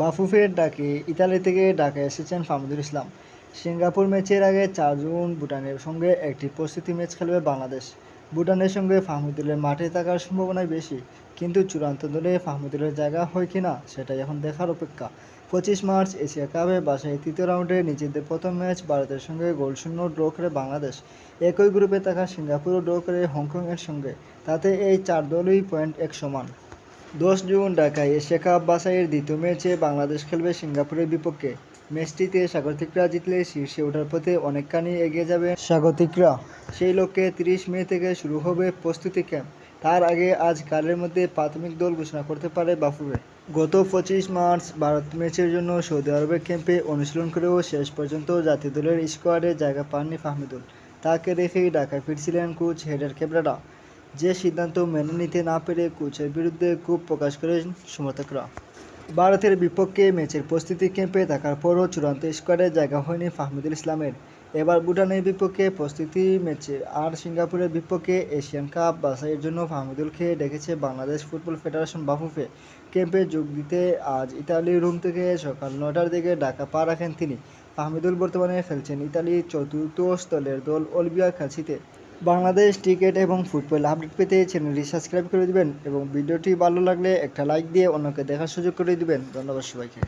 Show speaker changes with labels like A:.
A: বাফুফের ডাকে ইতালি থেকে ঢাকায় এসেছেন ফাহমিদুল ইসলাম। সিঙ্গাপুর ম্যাচের আগে চার জুন ভুটানের সঙ্গে একটি প্রস্তুতি ম্যাচ খেলবে বাংলাদেশ। ভুটানের সঙ্গে ফাহমিদুলের মাঠে থাকার সম্ভাবনাই বেশি, কিন্তু চূড়ান্ত দলে ফাহমিদুলের জায়গা হয় কি না সেটাই এখন দেখার অপেক্ষা। পঁচিশ মার্চ এশিয়া কাপে বাসায় তৃতীয় রাউন্ডে নিজেদের প্রথম ম্যাচ ভারতের সঙ্গে গোলশূন্য ড্র করে বাংলাদেশ। একই গ্রুপে থাকা সিঙ্গাপুরও ড্র করে হংকংয়ের সঙ্গে, তাতে এই চার দলই পয়েন্ট এক সমান। দশ জুন ঢাকায় এশিয়া কাপ বাছাইয়ের দ্বিতীয় ম্যাচে বাংলাদেশ খেলবে সিঙ্গাপুরের বিপক্ষে। ম্যাচটিতে স্বাগতিকরা জিতলে শীর্ষে ওঠার পথে অনেকখানি এগিয়ে যাবে স্বাগতিকরা সেই লক্ষ্যে তিরিশ মে থেকে শুরু হবে প্রস্তুতি ক্যাম্প। তার আগে আজ কালের মধ্যে প্রাথমিক দল ঘোষণা করতে পারে বাফুফে। গত পঁচিশ মার্চ ভারত ম্যাচের জন্য সৌদি আরবের ক্যাম্পে অনুশীলন করেও শেষ পর্যন্ত জাতীয় দলের স্কোয়াডে জায়গা পাননি ফাহমিদুল। তাকে রেখেই ঢাকায় ফিরছিলেন কোচ হেডার ক্যাবরাডা যে সিদ্ধান্ত মেনে নিতে না পেরে কোচের বিরুদ্ধে ক্ষোভ প্রকাশ করেন সমর্থকরা। ভারতের বিপক্ষে ম্যাচের প্রস্তুতি ক্যাম্পে থাকার পরও চূড়ান্ত স্কোয়াডে জায়গা হয়নি ফাহমিদুল ইসলামের। এবার ভুটানের বিপক্ষে প্রস্তুতি ম্যাচে আর সিঙ্গাপুরের বিপক্ষে এশিয়ান কাপ বাছাইয়ের জন্য ফাহমিদুলকে ডেকেছে বাংলাদেশ ফুটবল ফেডারেশন বাফুফে। ক্যাম্পে যোগ দিতে আজ ইতালির রুম থেকে সকাল নটার দিকে ঢাকা পা রাখেন তিনি। ফাহমিদুল বর্তমানে খেলছেন ইতালির চতুর্থ স্থলের দল অলবিয়া খেলছিতে বাংলাদেশ ক্রিকেট এবং ফুটবল আপডেট পেতে চ্যানেলটি সাবস্ক্রাইব করে দিবেন এবং ভিডিওটি ভালো লাগলে একটা লাইক দিয়ে অন্যকে দেখার সুযোগ করে দিবেন। ধন্যবাদ সবাইকে।